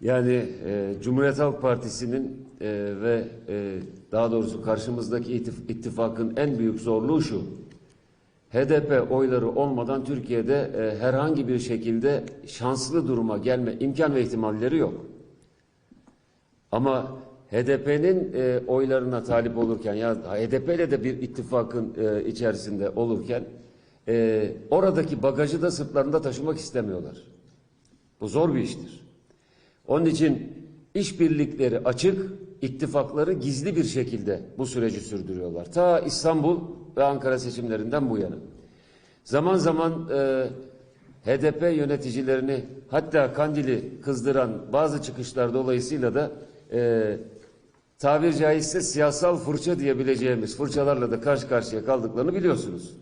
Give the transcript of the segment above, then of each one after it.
Yani e, Cumhuriyet Halk Partisi'nin e, ve e, daha doğrusu karşımızdaki ittifakın en büyük zorluğu şu. HDP oyları olmadan Türkiye'de e, herhangi bir şekilde şanslı duruma gelme imkan ve ihtimalleri yok. Ama HDP'nin e, oylarına talip olurken ya HDP ile de bir ittifakın e, içerisinde olurken e, oradaki bagajı da sırtlarında taşımak istemiyorlar. Bu zor bir iştir. Onun için işbirlikleri açık, ittifakları gizli bir şekilde bu süreci sürdürüyorlar. Ta İstanbul ve Ankara seçimlerinden bu yana. Zaman zaman e, HDP yöneticilerini hatta Kandil'i kızdıran bazı çıkışlar dolayısıyla da e, tabir caizse siyasal fırça diyebileceğimiz fırçalarla da karşı karşıya kaldıklarını biliyorsunuz.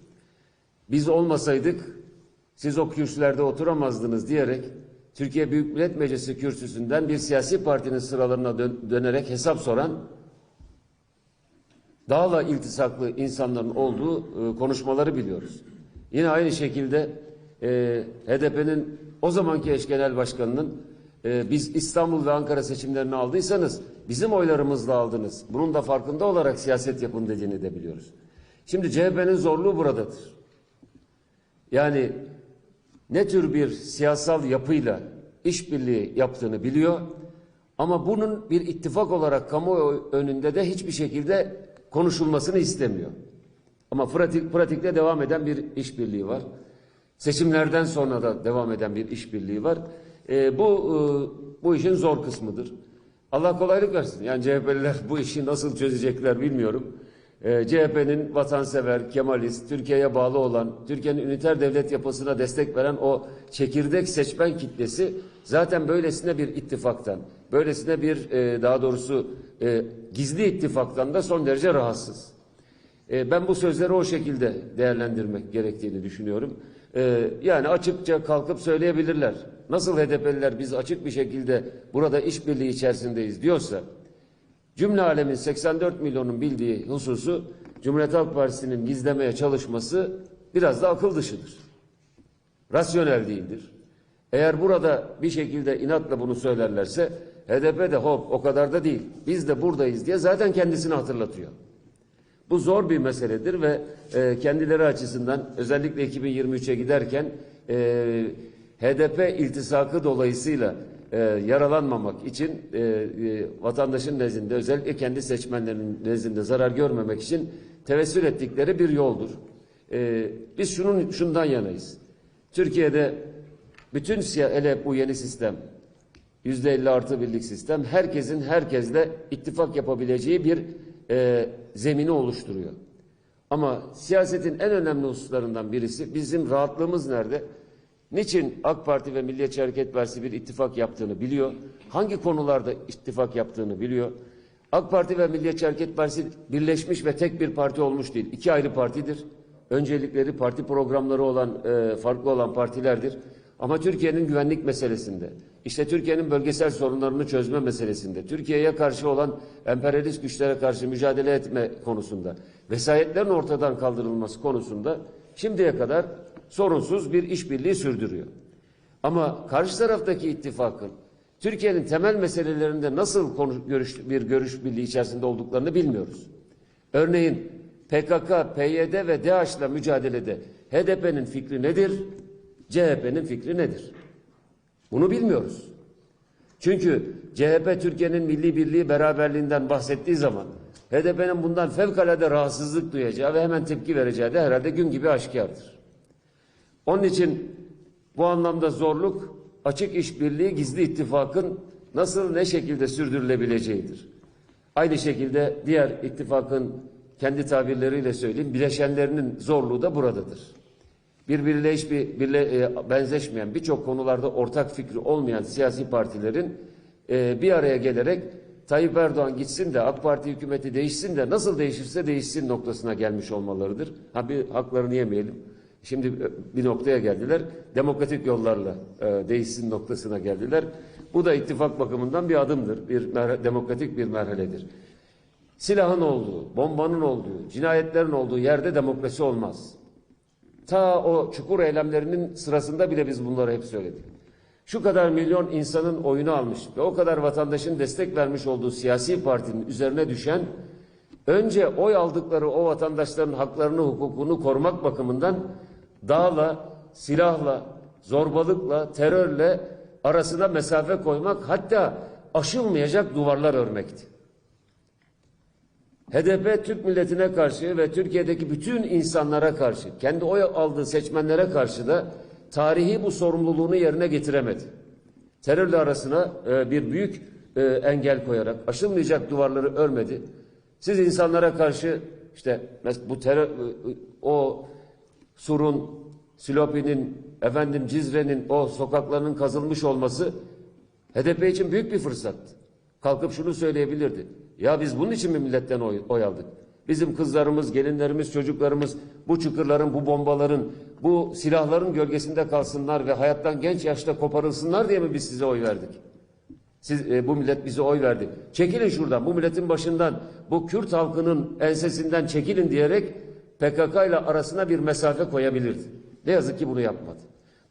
Biz olmasaydık siz o kürsülerde oturamazdınız diyerek Türkiye Büyük Millet Meclisi kürsüsünden bir siyasi partinin sıralarına dön- dönerek hesap soran dağla iltisaklı insanların olduğu e, konuşmaları biliyoruz. Yine aynı şekilde e, HDP'nin o zamanki eş genel başkanının e, biz İstanbul ve Ankara seçimlerini aldıysanız bizim oylarımızla aldınız. Bunun da farkında olarak siyaset yapın dediğini de biliyoruz. Şimdi CHP'nin zorluğu buradadır. Yani ne tür bir siyasal yapıyla işbirliği yaptığını biliyor ama bunun bir ittifak olarak kamuoyu önünde de hiçbir şekilde konuşulmasını istemiyor. Ama pratik, pratikte devam eden bir işbirliği var. Seçimlerden sonra da devam eden bir işbirliği var. Ee, bu e, bu işin zor kısmıdır. Allah kolaylık versin. Yani CHP'liler bu işi nasıl çözecekler bilmiyorum. Ee, CHP'nin vatansever, Kemalist, Türkiye'ye bağlı olan, Türkiye'nin üniter devlet yapısına destek veren o çekirdek seçmen kitlesi zaten böylesine bir ittifaktan, böylesine bir e, daha doğrusu e, gizli ittifaktan da son derece rahatsız. E, ben bu sözleri o şekilde değerlendirmek gerektiğini düşünüyorum. E, yani açıkça kalkıp söyleyebilirler. Nasıl HDP'liler biz açık bir şekilde burada işbirliği içerisindeyiz diyorsa, cümle alemin 84 milyonun bildiği hususu Cumhuriyet Halk Partisi'nin gizlemeye çalışması biraz da akıl dışıdır. Rasyonel değildir. Eğer burada bir şekilde inatla bunu söylerlerse HDP de hop o kadar da değil. Biz de buradayız diye zaten kendisini hatırlatıyor. Bu zor bir meseledir ve e, kendileri açısından özellikle 2023'e giderken e, HDP iltisakı dolayısıyla e, yaralanmamak için e, e, vatandaşın nezdinde özellikle kendi seçmenlerinin nezdinde zarar görmemek için tevessül ettikleri bir yoldur. E, biz şunun şundan yanayız. Türkiye'de bütün hele bu yeni sistem yüzde elli artı birlik sistem herkesin herkesle ittifak yapabileceği bir e, zemini oluşturuyor. Ama siyasetin en önemli hususlarından birisi bizim rahatlığımız nerede? Niçin AK Parti ve Milliyetçi Hareket Partisi bir ittifak yaptığını biliyor. Hangi konularda ittifak yaptığını biliyor. AK Parti ve Milliyetçi Hareket Partisi birleşmiş ve tek bir parti olmuş değil. İki ayrı partidir. Öncelikleri parti programları olan e, farklı olan partilerdir. Ama Türkiye'nin güvenlik meselesinde, işte Türkiye'nin bölgesel sorunlarını çözme meselesinde, Türkiye'ye karşı olan emperyalist güçlere karşı mücadele etme konusunda, vesayetlerin ortadan kaldırılması konusunda şimdiye kadar sorunsuz bir işbirliği sürdürüyor. Ama karşı taraftaki ittifakın Türkiye'nin temel meselelerinde nasıl konuş, görüş, bir görüş birliği içerisinde olduklarını bilmiyoruz. Örneğin PKK, PYD ve DAEŞ'la mücadelede HDP'nin fikri nedir? CHP'nin fikri nedir? Bunu bilmiyoruz. Çünkü CHP Türkiye'nin milli birliği beraberliğinden bahsettiği zaman HDP'nin bundan fevkalade rahatsızlık duyacağı ve hemen tepki vereceği de herhalde gün gibi aşikardır. Onun için bu anlamda zorluk açık işbirliği gizli ittifakın nasıl ne şekilde sürdürülebileceğidir. Aynı şekilde diğer ittifakın kendi tabirleriyle söyleyeyim bileşenlerinin zorluğu da buradadır. Birbiriyle hiçbir birle, e, benzeşmeyen birçok konularda ortak fikri olmayan siyasi partilerin e, bir araya gelerek Tayyip Erdoğan gitsin de AK Parti hükümeti değişsin de nasıl değişirse değişsin noktasına gelmiş olmalarıdır. Ha bir haklarını yemeyelim. Şimdi bir noktaya geldiler. Demokratik yollarla e, değişsin noktasına geldiler. Bu da ittifak bakımından bir adımdır. Bir demokratik bir merhaledir. Silahın olduğu, bombanın olduğu, cinayetlerin olduğu yerde demokrasi olmaz. Ta o çukur eylemlerinin sırasında bile biz bunları hep söyledik. şu kadar milyon insanın oyunu almış ve o kadar vatandaşın destek vermiş olduğu siyasi partinin üzerine düşen önce oy aldıkları o vatandaşların haklarını, hukukunu korumak bakımından dağla, silahla, zorbalıkla, terörle arasına mesafe koymak hatta aşılmayacak duvarlar örmekti. HDP Türk milletine karşı ve Türkiye'deki bütün insanlara karşı, kendi oy aldığı seçmenlere karşı da tarihi bu sorumluluğunu yerine getiremedi. Terörle arasına e, bir büyük e, engel koyarak aşılmayacak duvarları örmedi. Siz insanlara karşı işte bu terör e, o Sur'un, Silopi'nin, efendim Cizre'nin o sokaklarının kazılmış olması HDP için büyük bir fırsattı. Kalkıp şunu söyleyebilirdi. Ya biz bunun için mi milletten oy, oy aldık? Bizim kızlarımız, gelinlerimiz, çocuklarımız bu çukurların, bu bombaların, bu silahların gölgesinde kalsınlar ve hayattan genç yaşta koparılsınlar diye mi biz size oy verdik? Siz e, bu millet bize oy verdi. Çekilin şuradan. Bu milletin başından, bu Kürt halkının ensesinden çekilin diyerek PKK ile arasına bir mesafe koyabilirdi. Ne yazık ki bunu yapmadı.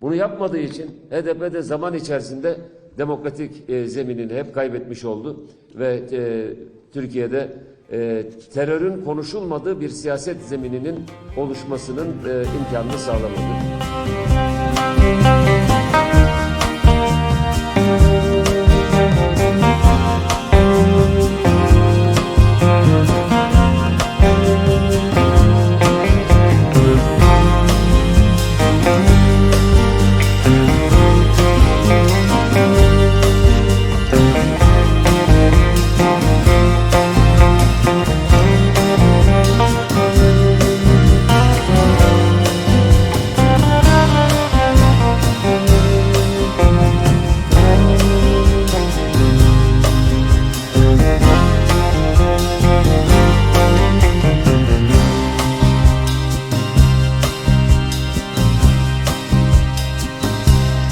Bunu yapmadığı için HDP de zaman içerisinde demokratik e, zeminini hep kaybetmiş oldu ve e, Türkiye'de e, terörün konuşulmadığı bir siyaset zemininin oluşmasının e, imkanını sağlamadı.